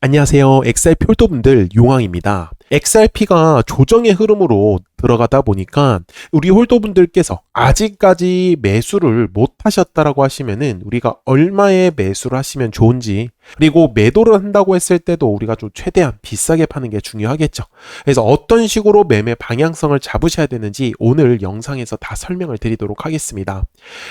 안녕하세요. XRP 홀더분들 용왕입니다. XRP가 조정의 흐름으로 들어가다 보니까 우리 홀더분들께서 아직까지 매수를 못 하셨다라고 하시면은 우리가 얼마에 매수를 하시면 좋은지 그리고 매도를 한다고 했을 때도 우리가 좀 최대한 비싸게 파는 게 중요하겠죠. 그래서 어떤 식으로 매매 방향성을 잡으셔야 되는지 오늘 영상에서 다 설명을 드리도록 하겠습니다.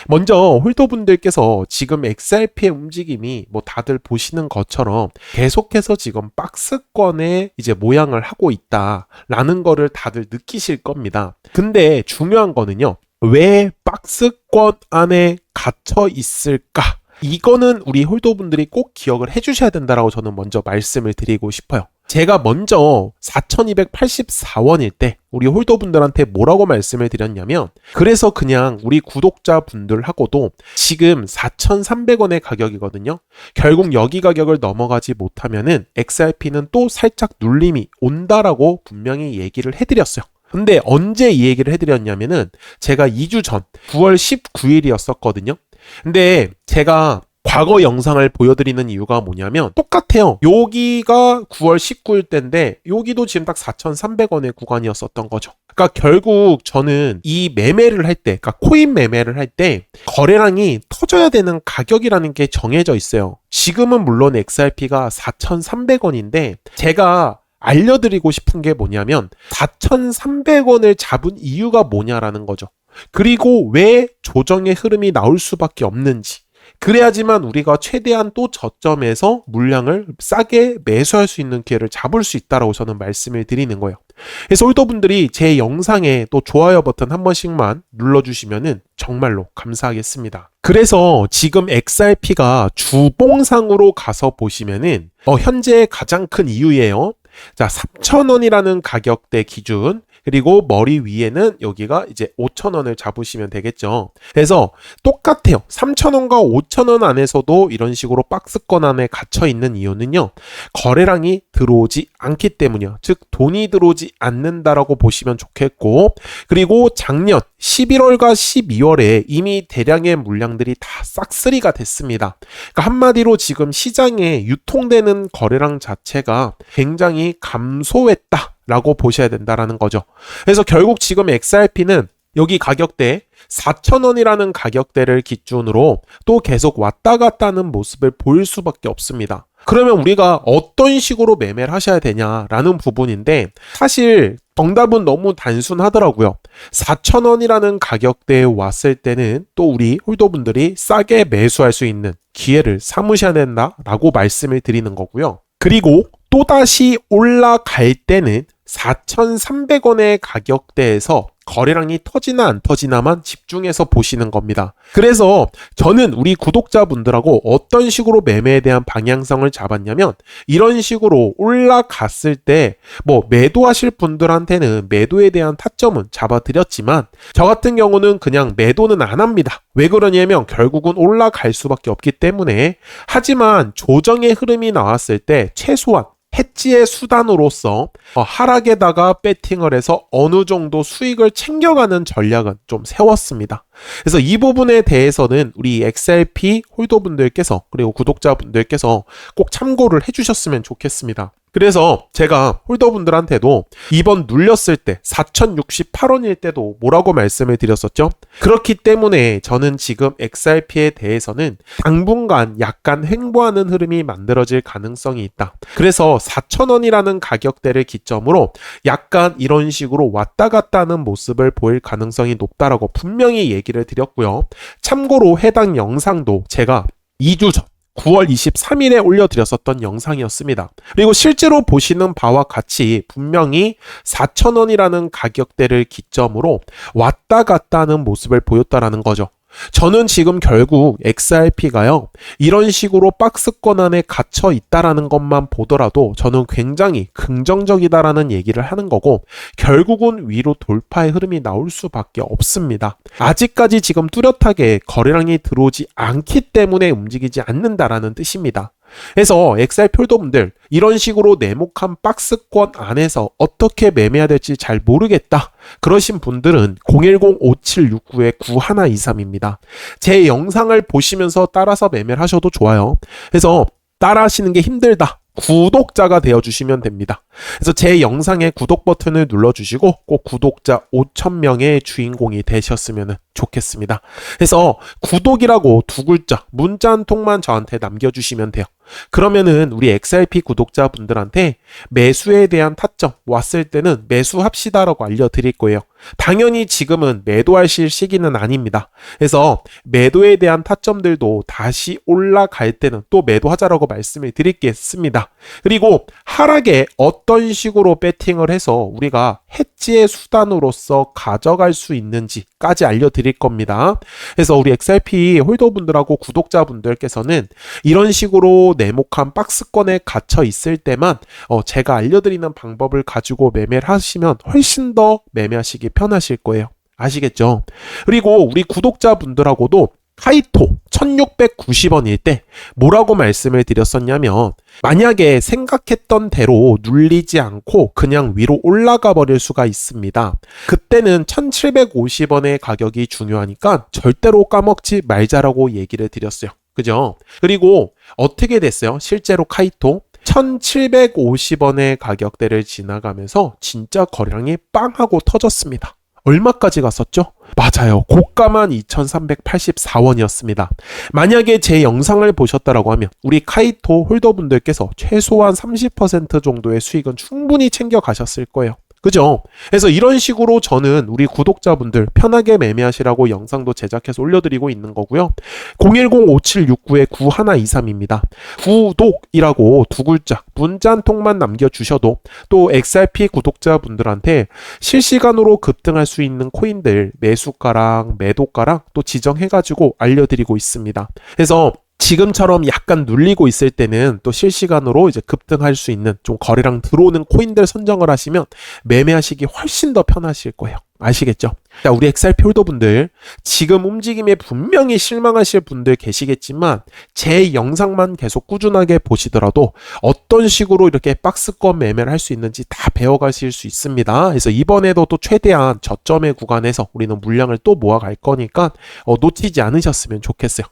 먼저 홀더분들께서 지금 XRP의 움직임이 뭐 다들 보시는 것처럼 계속해서 지금 박스권의 이제 모양을 하고 있다라는 거를 다들 느끼실 겁니다. 근데 중요한 거는요. 왜 박스권 안에 갇혀 있을까? 이거는 우리 홀더분들이 꼭 기억을 해주셔야 된다라고 저는 먼저 말씀을 드리고 싶어요. 제가 먼저 4284원일 때 우리 홀더분들한테 뭐라고 말씀을 드렸냐면 그래서 그냥 우리 구독자분들하고도 지금 4,300원의 가격이거든요. 결국 여기 가격을 넘어가지 못하면은 XRP는 또 살짝 눌림이 온다라고 분명히 얘기를 해드렸어요. 근데 언제 이 얘기를 해드렸냐면은 제가 2주 전 9월 19일이었었거든요. 근데 제가 과거 영상을 보여드리는 이유가 뭐냐면 똑같아요. 여기가 9월 19일 때인데 여기도 지금 딱 4,300원의 구간이었었던 거죠. 그러니까 결국 저는 이 매매를 할 때, 그러니까 코인 매매를 할 때 거래량이 터져야 되는 가격이라는 게 정해져 있어요. 지금은 물론 XRP가 4,300원인데 제가 알려드리고 싶은 게 뭐냐면 4,300원을 잡은 이유가 뭐냐라는 거죠. 그리고 왜 조정의 흐름이 나올 수밖에 없는지. 그래야지만 우리가 최대한 또 저점에서 물량을 싸게 매수할 수 있는 기회를 잡을 수 있다라고 저는 말씀을 드리는 거예요. 그래서 홀더분들이 제 영상에 또 좋아요 버튼 한 번씩만 눌러주시면은 정말로 감사하겠습니다. 그래서 지금 XRP가 주봉상으로 가서 보시면은 어, 현재 가장 큰 이유예요. 자, 3,000원이라는 가격대 기준 그리고 머리 위에는 여기가 이제 5,000원을 잡으시면 되겠죠. 그래서 똑같아요. 3,000원과 5,000원 안에서도 이런 식으로 박스권 안에 갇혀 있는 이유는요. 거래량이 들어오지 않기 때문이요. 즉 돈이 들어오지 않는다라고 보시면 좋겠고 그리고 작년 11월과 12월에 이미 대량의 물량들이 다 싹쓸이가 됐습니다. 그러니까 한마디로 지금 시장에 유통되는 거래량 자체가 굉장히 감소했다. 라고 보셔야 된다라는 거죠. 그래서 결국 지금 XRP는 여기 가격대 4,000원이라는 가격대를 기준으로 또 계속 왔다 갔다 하는 모습을 보일 수밖에 없습니다. 그러면 우리가 어떤 식으로 매매를 하셔야 되냐라는 부분인데 사실 정답은 너무 단순하더라고요. 4,000원이라는 가격대에 왔을 때는 또 우리 홀더분들이 싸게 매수할 수 있는 기회를 삼으셔야 된다라고 말씀을 드리는 거고요. 그리고 또다시 올라갈 때는 4,300원의 가격대에서 거래량이 터지나 안 터지나만 집중해서 보시는 겁니다. 그래서 저는 우리 구독자분들하고 어떤 식으로 매매에 대한 방향성을 잡았냐면 이런 식으로 올라갔을 때 뭐 매도하실 분들한테는 매도에 대한 타점은 잡아드렸지만 저 같은 경우는 그냥 매도는 안 합니다. 왜 그러냐면 결국은 올라갈 수밖에 없기 때문에 하지만 조정의 흐름이 나왔을 때 최소한 해지의 수단으로서 어, 하락에다가 배팅을 해서 어느 정도 수익을 챙겨가는 전략은 좀 세웠습니다. 그래서 이 부분에 대해서는 우리 XRP 홀더분들께서 그리고 구독자분들께서 꼭 참고를 해주셨으면 좋겠습니다. 그래서 제가 홀더분들한테도 이번 눌렸을 때 4,068원일 때도 뭐라고 말씀을 드렸었죠? 그렇기 때문에 저는 지금 XRP에 대해서는 당분간 약간 횡보하는 흐름이 만들어질 가능성이 있다. 그래서 4,000원이라는 가격대를 기점으로 약간 이런 식으로 왔다 갔다 하는 모습을 보일 가능성이 높다라고 분명히 얘기 를 드렸고요. 참고로 해당 영상도 제가 2주 전 9월 23일에 올려드렸었던 영상이었습니다. 그리고 실제로 보시는 바와 같이 분명히 4,000원이라는 가격대를 기점으로 왔다 갔다 하는 모습을 보였다라는 거죠. 저는 지금 결국 XRP가요, 이런 식으로 박스권 안에 갇혀 있다라는 것만 보더라도 저는 굉장히 긍정적이다라는 얘기를 하는 거고, 결국은 위로 돌파의 흐름이 나올 수밖에 없습니다. 아직까지 지금 뚜렷하게 거래량이 들어오지 않기 때문에 움직이지 않는다라는 뜻입니다. 그래서 엑셀 폴더분들 이런 식으로 네모칸 박스권 안에서 어떻게 매매해야 될지 잘 모르겠다 그러신 분들은 010-5769-9123입니다. 제 영상을 보시면서 따라서 매매를 하셔도 좋아요. 그래서 따라 하시는 게 힘들다. 구독자가 되어주시면 됩니다. 그래서 제 영상에 구독 버튼을 눌러주시고 꼭 구독자 5,000명의 주인공이 되셨으면 좋겠습니다. 그래서 구독이라고 두 글자 문자 한 통만 저한테 남겨주시면 돼요. 그러면은 우리 XRP 구독자분들한테 매수에 대한 타점 왔을 때는 매수합시다라고 알려드릴 거예요. 당연히 지금은 매도하실 시기는 아닙니다. 그래서 매도에 대한 타점들도 다시 올라갈 때는 또 매도하자라고 말씀을 드리겠습니다. 그리고 하락에 어떤 식으로 배팅을 해서 우리가 해 지의 수단으로서 가져갈 수 있는지까지 알려드릴 겁니다. 그래서 우리 XRP 홀더분들하고 구독자분들께서는 이런 식으로 네모칸 박스권에 갇혀 있을 때만 어, 제가 알려드리는 방법을 가지고 매매를 하시면 훨씬 더 매매하시기 편하실 거예요. 아시겠죠? 그리고 우리 구독자분들하고도 카이토 1690원일 때 뭐라고 말씀을 드렸었냐면 만약에 생각했던 대로 눌리지 않고 그냥 위로 올라가 버릴 수가 있습니다. 그때는 1750원의 가격이 중요하니까 절대로 까먹지 말자라고 얘기를 드렸어요. 그죠? 그리고 어떻게 됐어요? 실제로 카이토 1750원의 가격대를 지나가면서 진짜 거량이 빵 하고 터졌습니다. 얼마까지 갔었죠? 맞아요. 고가만 2384원이었습니다. 만약에 제 영상을 보셨다라고 하면 우리 카이토 홀더분들께서 최소한 30% 정도의 수익은 충분히 챙겨 가셨을 거예요. 그죠? 그래서 이런 식으로 저는 우리 구독자분들 편하게 매매하시라고 영상도 제작해서 올려드리고 있는 거고요. 010-5769-9123입니다. 구독이라고 두 글자 문자 한 통만 남겨주셔도 또 XRP 구독자분들한테 실시간으로 급등할 수 있는 코인들 매수가랑 매도가랑 또 지정해가지고 알려드리고 있습니다. 그래서 지금처럼 약간 눌리고 있을 때는 또 실시간으로 이제 급등할 수 있는 좀 거래량 들어오는 코인들 선정을 하시면 매매하시기 훨씬 더 편하실 거예요. 아시겠죠? 자, 우리 XRP 홀더분들, 지금 움직임에 분명히 실망하실 분들 계시겠지만, 제 영상만 계속 꾸준하게 보시더라도 어떤 식으로 이렇게 박스권 매매를 할 수 있는지 다 배워가실 수 있습니다. 그래서 이번에도 또 최대한 저점의 구간에서 우리는 물량을 또 모아갈 거니까, 어, 놓치지 않으셨으면 좋겠어요.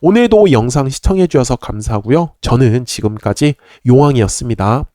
오늘도 영상 시청해주셔서 감사하고요. 저는 지금까지 용왕이었습니다.